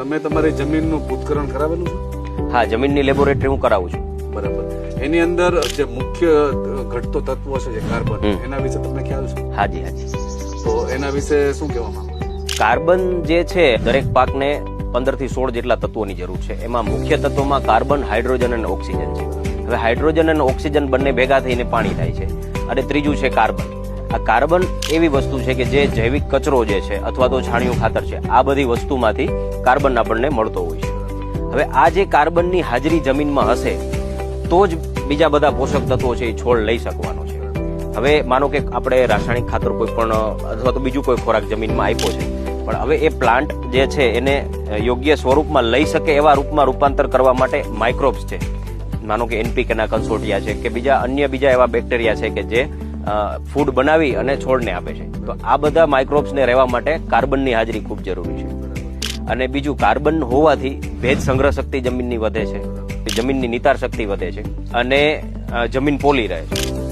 તમે તમારી જમીનનું ભૂતકરણ કરાવેલું છે? હા જમીનની લેબોરેટરી હું કરાવું છું. બરાબર. એની અંદર જે મુખ્ય ઘટતો તત્વો છે જે કાર્બન એના વિશે તમને ખ્યાલ છે? હાજી હાજી. તો એના વિશે શું કહેવા માંગો કાર્બન જે છે દરેક પાકને પંદરથી સોળ જેટલા તત્વોની જરૂર છે. એમાં મુખ્ય તત્વોમાં કાર્બન હાઇડ્રોજન અને ઓક્સિજન છે. હવે હાઇડ્રોજન અને ઓક્સિજન બંને ભેગા થઈને પાણી થાય છે. અને ત્રીજું છે કાર્બન આ કાર્બન એવી વસ્તુ છે કે જે જૈવિક કચરો જે છે અથવા તો છાણિયું ખાતર છે, આ બધી વસ્તુમાંથી કાર્બન આપણને મળતો હોય છે. હવે આ જે કાર્બનની હાજરી જમીનમાં હશે, તો જ બીજા બધા પોષક તત્વો છે એ છોડ લઈ શકવાનો છે. હવે માનો કે આપણે રાસાયણિક ખાતર કોઈ પણ, અથવા તો બીજું કોઈ ખોરાક જમીનમાં આપ્યો છે, પણ હવે એ પ્લાન્ટ જે છે એને યોગ્ય સ્વરૂપમાં લઈ શકે એવા રૂપમાં રૂપાંતર કરવા માટે માઇક્રોબ્સ છે. માનો કે એનપીકેના કન્સોર્ટિયા છે કે બીજા અન્ય બીજા એવા બેક્ટેરિયા છે કે જે ફૂડ બનાવી અને છોડને આપે છે. તો આ બધા માઇક્રોબ્સને રહેવા માટે કાર્બનની હાજરી ખૂબ જરૂરી છે. અને બીજું, કાર્બન હોવાથી ભેજ સંગ્રહ શક્તિ જમીનની વધે છે. જમીનની નિતાર શક્તિ વધે છે. અને જમીન પોલી રહે છે.